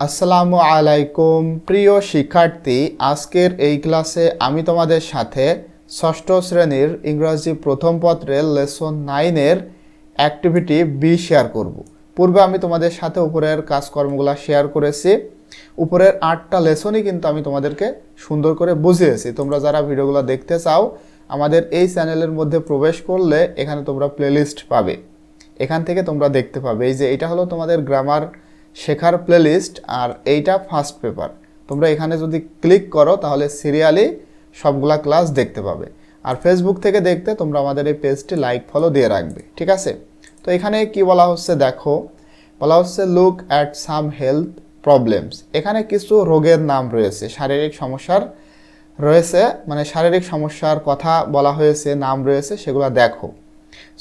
আসসালামু আলাইকুম। প্রিয় শিক্ষার্থী, আজকের এই ক্লাসে আমি তোমাদের সাথে ষষ্ঠ শ্রেণির ইংরাজি প্রথম পত্রের লেসন নাইনের অ্যাক্টিভিটি বি শেয়ার করব। পূর্বে আমি তোমাদের সাথে উপরের কাজকর্মগুলো শেয়ার করেছি। উপরের আটটা লেসনই কিন্তু আমি তোমাদেরকে সুন্দর করে বুঝিয়েছি। তোমরা যারা ভিডিওগুলো দেখতে চাও, আমাদের এই চ্যানেলের মধ্যে প্রবেশ করলে এখানে তোমরা প্লেলিস্ট পাবে। এখান থেকে তোমরা দেখতে পাবে। এই যে এটা হলো তোমাদের গ্রামার শেখার প্লেলিস্ট আর এইটা ফার্স্ট পেপার তোমরা এখানে যদি ক্লিক করো, তাহলে সিরিয়ালি সবগুলা ক্লাস দেখতে পাবে। আর ফেসবুক থেকে দেখতে তোমরা আমাদের এই পেজটি লাইক ফলো দিয়ে রাখবে, ঠিক আছে? তো এখানে কি বলা হচ্ছে দেখো? বলা হচ্ছে look at some health problems এখানে কিছু রোগের নাম রয়েছে, শারীরিক সমস্যার রয়েছে মানে শারীরিক সমস্যার কথা বলা হয়েছে, নাম রয়েছে, সেগুলো দেখো।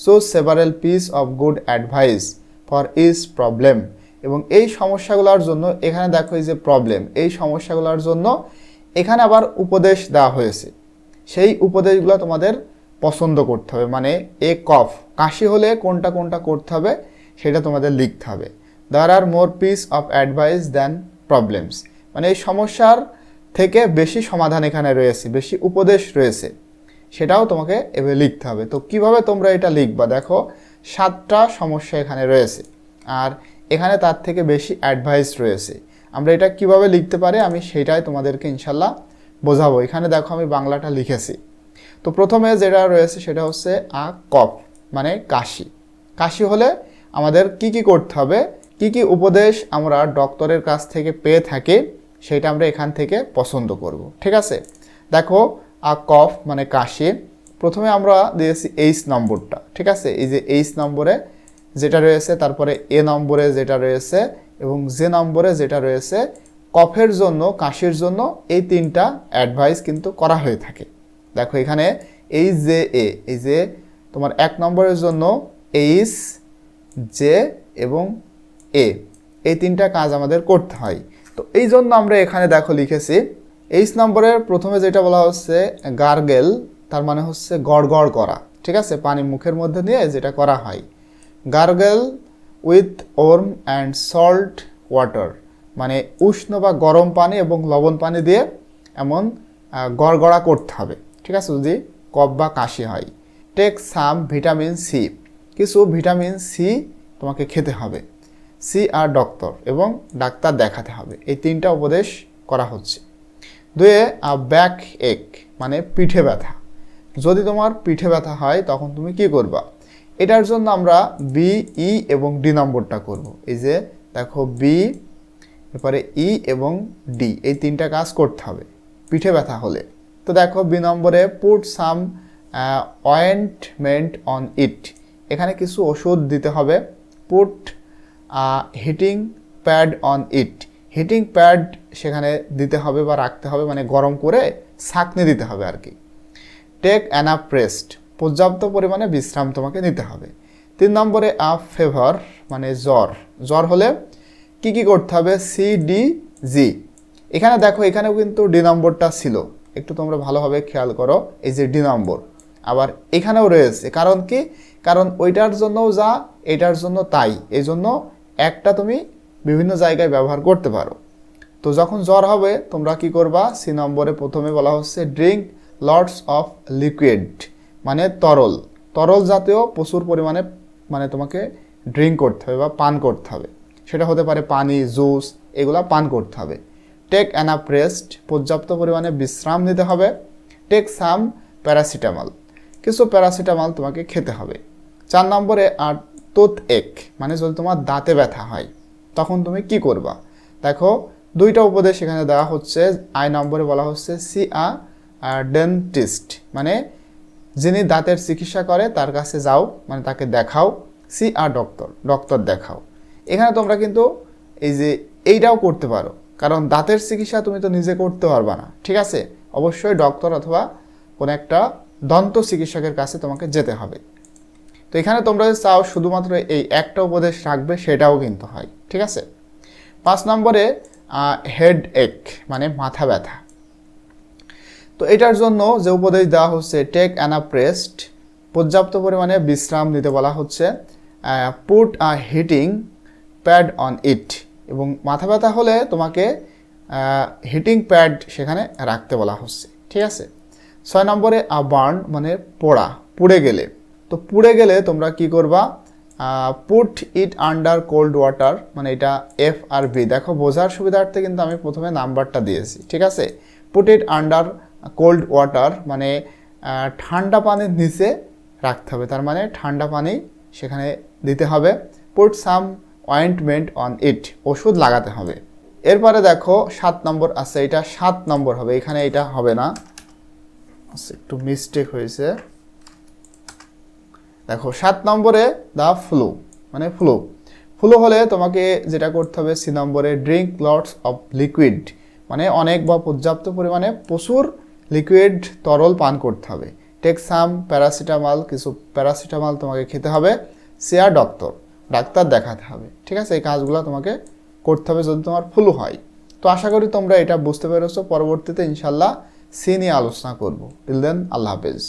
So several piece of good advice for his problem এবং এই সমস্যাগুলোর জন্য এখানে দেখো এই যে প্রবলেম এই সমস্যাগুলোর জন্য এখানে আবার উপদেশ দেওয়া হয়েছে। সেই উপদেশগুলো তোমাদের পছন্দ করতে হবে মানে এ কফ, কাশি হলে কোনটা কোনটা করতে হবে সেটা তোমাদের লিখতে হবে। There are more piece of advice than problems মানে এই সমস্যার থেকে বেশি সমাধান এখানে রয়েছে, বেশি উপদেশ রয়েছে, সেটাও তোমাকে এভাবে লিখতে হবে। তো কীভাবে তোমরা এটা লিখবা? দেখো, সাতটা সমস্যা এখানে রয়েছে। আর এখানে তার থেকে বেশি অ্যাডভাইস রয়েছে। আমরা এটা কীভাবে লিখতে পারি? আমি সেটাই তোমাদেরকে ইনশাল্লাহ বোঝাবো। এখানে দেখো আমি বাংলাটা লিখেছি। তো প্রথমে যেটা রয়েছে সেটা হচ্ছে আ কফ মানে কাশি। কাশি হলে আমাদের কি কি করতে হবে? কি কি উপদেশ আমরা ডক্টরের কাছ থেকে পেয়ে থাকি, সেটা আমরা এখান থেকে পছন্দ করব। ঠিক আছে? দেখো, আ কফ মানে কাশি। প্রথমে আমরা দিয়েছি এইচ নম্বরটা ঠিক আছে? এই যে এইচ নম্বরে যেটা রয়েছে, তারপরে এ নম্বরে যেটা রয়েছে এবং যে নম্বরে যেটা রয়েছে, কফের জন্য, কাশির জন্য এই তিনটা অ্যাডভাইস কিন্তু করা হয়ে থাকে। দেখো এখানে এই যে এ, এই যে তোমার এক নম্বরের জন্য এইচ, জে এবং এ, এই তিনটা কাজ আমাদের করতে হয়। তো এই জন্য আমরা এখানে দেখো লিখেছি, এইচ নম্বরের প্রথমে যেটা বলা হচ্ছে গার্গেল, তার মানে হচ্ছে গড়গড় করা, ঠিক আছে? পানি মুখের মধ্যে নিয়ে যেটা করা হয়। Gargle with warm and salt water মানে উষ্ণ বা গরম পানি এবং লবণ পানি দিয়ে এমন গড়গড়া করতে হবে। ঠিক আছে? যদি কফ বা কাশি হয়। টেক সাম ভিটামিন সি কিছু ভিটামিন সি তোমাকে খেতে হবে। সি আর ডক্টর এবং ডাক্তার দেখাতে হবে। এই তিনটা উপদেশ করা হচ্ছে। দুয়ে ব্যাক এক মানে পিঠে ব্যথা। যদি তোমার পিঠে ব্যথা হয়, তখন তুমি কি করবা? এটার জন্য আমরা বি ই এবং ডি নম্বরটা করব। এই যে, দেখো বি এরপরে ই এবং ডি এই তিনটা কাজ করতে হবে, পিঠে ব্যথা হলে। তো দেখো বি নম্বরে put some ointment on it এখানে কিছু ওষুধ দিতে হবে। Put heating pad on it heating pad সেখানে দিতে হবে বা রাখতে হবে মানে গরম করে ছাঁকনি দিতে হবে আর কি। টেক অ্যানাপ রেস্ট পর্যাপ্ত পরিমাণে বিশ্রাম তোমাকে নিতে হবে। তিন নম্বরে আপ ফেভার মানে জ্বর। জ্বর হলে কি কি করতে হবে? সি ডি জি এখানে দেখো, এখানেও কিন্তু ডি নম্বরটা ছিল। একটু তোমরা ভালোভাবে খেয়াল করো, এই যে ডি নম্বর। আবার এখানেও রয়েছে, কারণ কি? কারণ ওইটার জন্যও যা, এটার জন্য তাই। এই জন্য একটা তুমি বিভিন্ন জায়গায় ব্যবহার করতে পারো। তো যখন জ্বর হবে, তোমরা কি করবা? সি নম্বরে প্রথমে বলা হচ্ছে ড্রিঙ্ক লটস অফ লিকুইড মানে তরল। তরল জাতীয় প্রচুর পরিমাণে মানে তোমাকে ড্রিঙ্ক করতে হবে বা পান করতে হবে। সেটা হতে পারে পানি জুস এগুলা পান করতে হবে। টেক অ্যানাপ রেস্ট পর্যাপ্ত পরিমাণে বিশ্রাম নিতে হবে। টেক সাম প্যারাসিটামল কিছু প্যারাসিটামল তোমাকে খেতে হবে। চার নম্বরে আর তোত এক মানে যদি তোমার দাঁতে ব্যথা হয়, তখন তুমি কি করবা? দেখো, দুইটা উপদেশ এখানে দেওয়া হচ্ছে। আই নম্বরে বলা হচ্ছে সি আ ডেন্টিস্ট মানে যিনি দাঁতের চিকিৎসা করে, তার কাছে যাও মানে তাকে দেখাও, সি আর ডক্টর ডক্টর দেখাও। এখানে তোমরা কিন্তু এই যে এইটাও করতে পারো। কারণ দাঁতের চিকিৎসা তুমি তো নিজে করতে পারবা না, ঠিক আছে? অবশ্যই ডক্টর অথবা কোনো একটা দন্ত চিকিৎসকের কাছে তোমাকে যেতে হবে। তো এখানে তোমরা যদি চাও, শুধুমাত্র এই একটা উপদেশ রাখবে, সেটাও কিন্তু হয়, ঠিক আছে? পাঁচ নম্বরে হেড এক মানে মাথা ব্যথা। তো এটার জন্য যে উপদেশ দেওয়া হচ্ছে টেক অ্যানাপ রেস্ট পর্যাপ্ত পরিমাণে বিশ্রাম নিতে বলা হচ্ছে put a heating pad on it এবং মাথা ব্যথা হলে তোমাকে হিটিং প্যাড সেখানে রাখতে বলা হচ্ছে। ঠিক আছে? ছয় নম্বরে আ বার্ন মানে পোড়া, পুড়ে গেলে। তো পুড়ে গেলে তোমরা কি করবা? Put it under cold water মানে এটা এফ আর বি দেখো, বোঝার সুবিধার্থে কিন্তু আমি প্রথমে নাম্বারটা দিয়েছি। ঠিক আছে? Put it under cold water মানে ঠান্ডা পানির নিচে রাখতে হবে। তার মানে ঠান্ডা পানি সেখানে দিতে হবে। Put some ointment on it ওষুধ লাগাতে হবে। এরপরে দেখো সাত নম্বর আছে এটা সাত নম্বর হবে এখানে এটা হবে না। আচ্ছা, একটু মিস্টেক হয়েছে। দেখো সাত নম্বরে দা ফ্লু মানে ফ্লু ফ্লু হলে তোমাকে যেটা করতে হবে সি নম্বরে ড্রিঙ্ক লটস অফ লিকুইড মানে অনেক বা পর্যাপ্ত পরিমাণে প্রচুর লিকুইড তরল পান করতে হবে। টেক সাম প্যারাসিটামল, কিছু প্যারাসিটামল তোমাকে খেতে হবে। সেয়ার ডক্টর, ডাক্তার দেখাতে হবে। ঠিক আছে? এই কাজগুলো তোমাকে করতে হবে যদি তোমার ফুল হয়। তো আশা করি তোমরা এটা বুঝতে পেরেছ। পরবর্তীতে ইনশাল্লাহ সি নিয়ে আলোচনা করব। টিল দেন আল্লাহ হাফেজ।